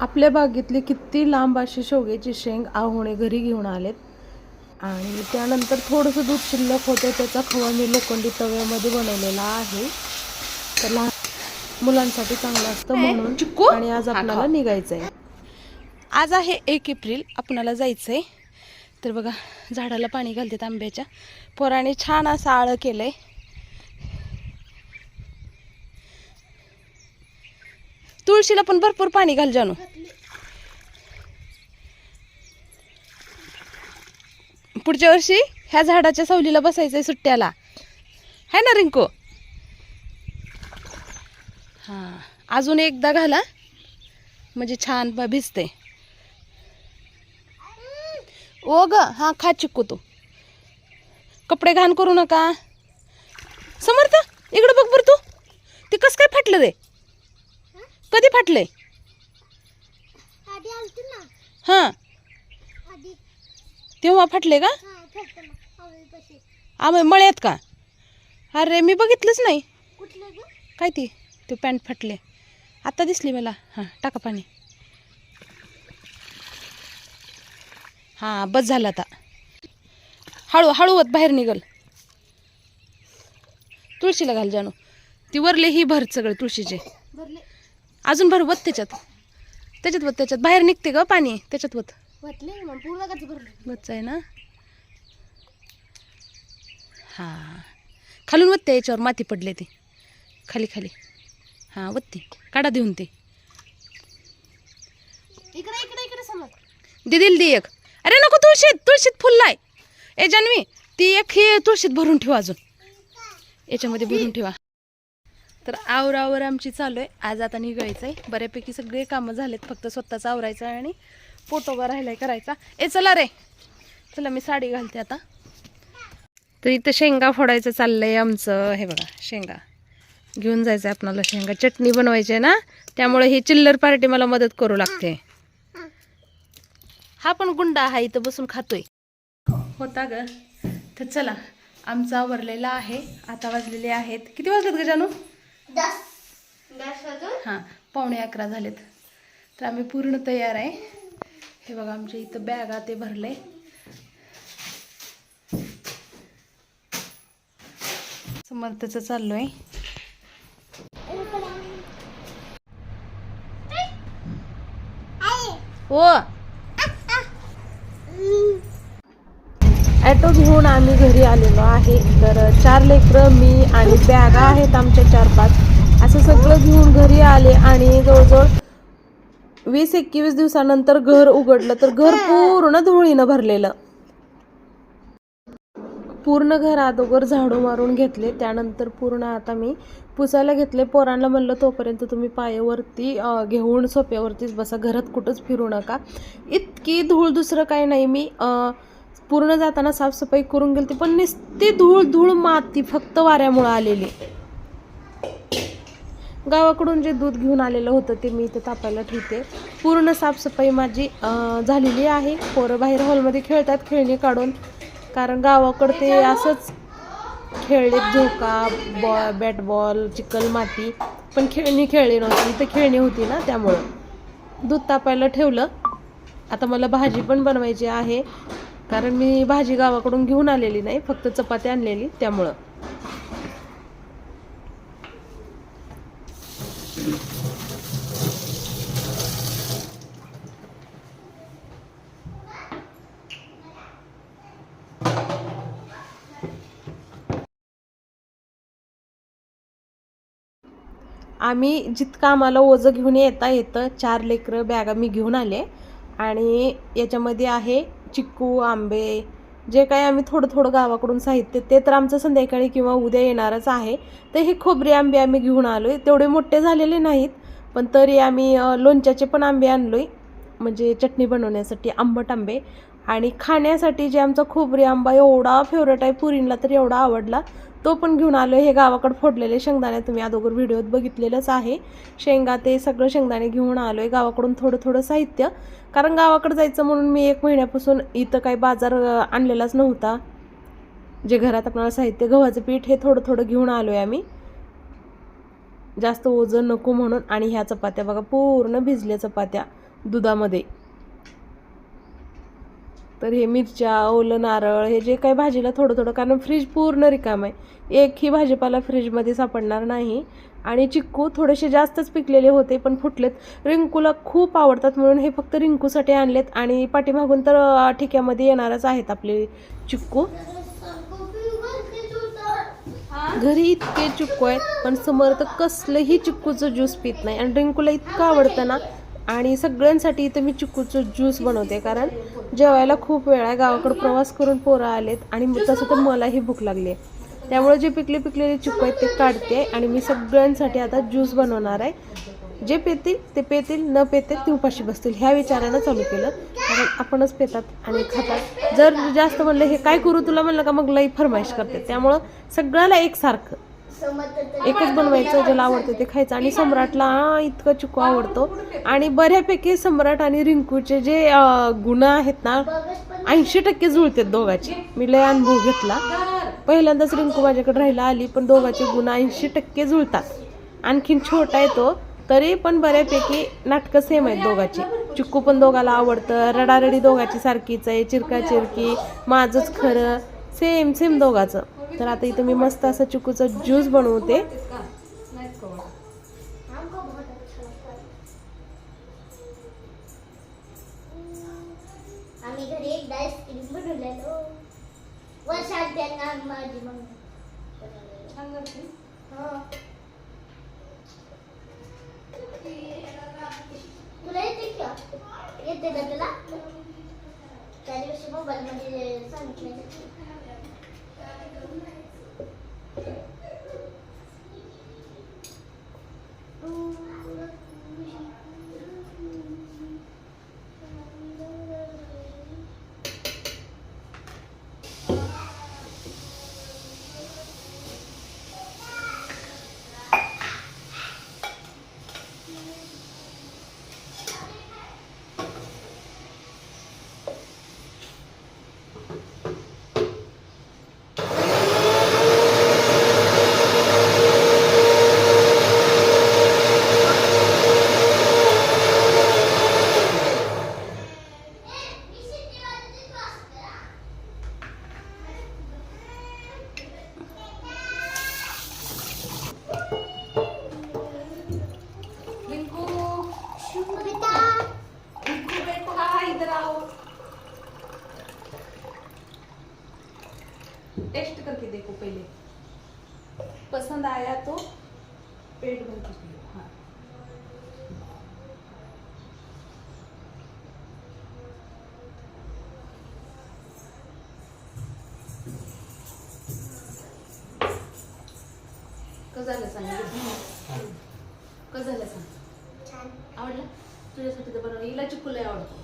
आपल्या बागेतली किती लांब अशी शेवग्याची शेंग आहोणे घरी घेऊन आलेत? आणि त्यानंतर थोडंसं दूध शिल्लक होतं त्याचा खवा मी लोखंडी तव्यामध्ये बनवलेला आहे. तर लहान मुलांसाठी चांगलं असतं म्हणून. आणि आज आपल्याला निघायचं आहे आज आहे एक एप्रिल आपणाला जायचं आहे तर बघा झाडाला पाणी घालतात आंब्याच्या. पोराने छान असं आळं केलं आहे तुळशीला पण भरपूर पाणी घाल जानू. पुढच्या वर्षी ह्या झाडाच्या सावलीला बसायचं आहे सुट्ट्याला. है ना रिंकू? हां अजून एकदा घाला. म्हणजे छान भिजते ओ ग हा खा चिकू तू. कपडे घाण करू नका. समर्थ इकडं बघ बरं तू. ते कसं काय फाटलं रे? कधी फाटलंय? ना. हां. तेव्हा फाटले का आम्ही मळ्यात का? अरे मी बघितलंच नाही. काय ती? ते पॅन्ट फाटले आत्ता दिसली मला. हां टाका पाणी. हां बस झालं आता. हळू हळूवत बाहेर निघल. तुळशीला घाल जानू. ती वरले ही भर सगळे तुळशीचे. अजून भर वत त्याच्यात. त्याच्यात वत त्याच्यात. बाहेर निघते ग पाणी. त्याच्यात वत. वतच आहे ना? हां. खालून वत्ते याच्यावर माती पडले ती. खाली खाली. हां वत्ती काढा देऊन ते. इकडे इकडे इकडे समज दे दिल दी एक. अरे नको तुळशीत तुळशीत फुललाय ए जान्हवी ती एक ही तुळशीत भरून ठेवा अजून. याच्यामध्ये भरून ठेवा. तर आवरावर आमची चालू आहे. आज आता निघायचं आहे बऱ्यापैकी सगळे कामं झालेत. फक्त स्वतःच आवरायचं आहे आणि पोटोबा राहिलाय करायचा. ए चला रे. चला मी साडी घालते आता. तर इथं शेंगा फोडायचं चाललंय आमचं. हे बघा शेंगा. घेऊन जायचं आहे आपणाला शेंगा. चटणी बनवायची आहे ना? त्यामुळे ही चिल्लर पार्टी मला मदत करू लागते. हा पण गुंडा हा इथं बसून खातोय. होता ग. तर चला आमचा आवरलेला आहे. आता वाजलेले आहेत. किती वाजलेत ग जानू? हां पावणे अकरा झालेत. तर आम्ही पूर्ण तयार आहे. हे बघा आमच्या इथं बॅगा ते भरले. समर्थचं चाललो आहे हो ॲटो घेऊन आम्ही घरी आलेलो आहे. तर चार लेकरं मी आणि बॅगा आहेत आमच्या चार पाच. असं सगळं घेऊन घरी आले आणि जवळजवळ वीस एकवीस दिवसानंतर घर उघडलं. तर घर पूर्ण धुळीनं भरलेलं. पूर्ण घर अगोदर झाडू मारून घेतले. त्यानंतर पूर्ण आता मी पुसायला घेतले. पोरांना म्हणलं तोपर्यंत तुम्ही पायावरती घेऊन सोप्यावरतीच बसा. घरात कुठंच फिरू नका. इतकी धूळ दुसरं काही नाही. मी आ, पूर्ण जाताना साफसफाई करून गेली पण नुसती धूळ धूळ माती फक्त वाऱ्यामुळं आलेली. गावाकडून जे दूध घेऊन आलेलं होतं ते मी इथे तापायला ठेवते. पूर्ण साफसफाई माझी झालेली आहे. पोरं बाहेर हॉलमध्ये खेळतात खेळणी काढून. कारण गावाकडं ते असंच खेळले झोका बॉ बॅट बॉल चिखल माती. पण खेळणी खेळली नव्हती. इथं खेळणी होती ना त्यामुळं. दूध तापायला ठेवलं. आता मला भाजी पण बनवायची आहे. कारण मी भाजी गावाकडून घेऊन आलेली नाही फक्त चपाती आणलेली त्यामुळं. आम्ही जितकं आम्हाला ओझं घेऊन येता येतं चार लेकरं बॅगा मी घेऊन आले. आणि याच्यामध्ये आहे चिक्कू आंबे जे काही आम्ही थोडं थोडं गावाकडून साहित्य ते तर आमचं संध्याकाळी किंवा उद्या येणारच आहे. तर हे खोबरे आंबे आम्ही घेऊन आलो आहे तेवढे मोठे झालेले नाहीत पण तरी आम्ही लोणच्याचे पण आंबे आणलो आहे म्हणजे चटणी बनवण्यासाठी आंबट आंबे. आणि खाण्यासाठी जे आमचा खोबरी आंबा एवढा फेवरेट आहे पुरींला तर एवढा आवडला. तो पण घेऊन आलो हे गावाकडे फोडलेले शेंगदाणे तुम्ही अगोदर व्हिडिओत बघितलेलंच आहे. शेंगा ते सगळं शेंगदाणे घेऊन आलो आहे गावाकडून थोडं थोडं साहित्य. कारण गावाकडे जायचं म्हणून मी एक महिन्यापासून इथं काही बाजार आणलेलाच नव्हता. जे घरात आपल्याला साहित्य गव्हाचं पीठ हे थोडं थोडं घेऊन आलो आहे आम्ही. जास्त ओझं नको म्हणून. आणि ह्या चपात्या बघा पूर्ण भिजल्या चपात्या दुधामध्ये. तर हे मिरच्या ओलं नारळ हे जे काही भाजीला थोडं थोडं कारण फ्रीज पूर्ण रिकाम आहे. एकही भाजीपाला फ्रीजमध्ये सापडणार नाही. आणि चिक्कू थोडेसे जास्तच पिकलेले होते पण फुटलेत. रिंकूला खूप आवडतात म्हणून हे फक्त रिंकूसाठी आणलेत. आणि पाठीमागून तर ठिक्यामध्ये येणारच आहेत आपले चिक्कू. घरी इतके चिक्कू आहेत पण समर्थ कसलंही चिक्कूचं ज्यूस पित नाही. आणि रिंकूला इतकं आवडतं ना आणि सगळ्यांसाठी इथं मी चिक्कूचं ज्यूस बनवते कारण जेवायला खूप वेळ आहे. गावाकडं प्रवास करून पोरं आलेत आणि तसं तर मलाही भूक लागली आहे. त्यामुळे जे पिकले पिकलेले चिक्कू आहेत ते काढते आणि मी सगळ्यांसाठी आता ज्यूस बनवणार आहे. जे पेतील ते पेतील न पेतील ते उपाशी बसतील. ह्या विचारानं चालू केलं. कारण आपणच पेतात आणि खातात. जर जास्त म्हणलं हे काय करू? तुला म्हणलं का मग लई फरमाईश करते. त्यामुळं सगळ्याला एकसारखं. एकच बनवायचं ज्याला आवडतं ते खायचं. आणि सम्राटला इतकं चिकू आवडतो. आणि बऱ्यापैकी सम्राट आणि रिंकूचे जे गुण आहेत ना ऐंशी टक्के जुळतात दोघांचे. मी लय अनुभव घेतला. पहिल्यांदाच रिंकू माझ्याकडे राहायला आली पण दोघांचे गुण ऐंशी टक्के जुळतात. आणखीन छोटा आहे तो तरी पण बऱ्यापैकी नाटकं सेम आहेत दोघांची. चिक्कू पण दोघाला आवडतं रडारडी दोघाची सारखीच आहे चिरका चिरकी माझंच खरं सेम सेम दोघाचं. तर आता इथं मी मस्त असं चिकूचा ज्यूस बनवते. आम्ही घरी एकदा तुला येते का? येते ना तुला? त्या दिवशी मोबाईल मध्ये सांगितलं टेस्ट करके देखो पहले. पसंद आया तो पेट भर के पियो. हाँ. कसं झालं सांग कसं झालं सांग. छान. आवडलं? तुझ्यासाठी तर बनवलं. हिला चिक्कू लय आवडतो.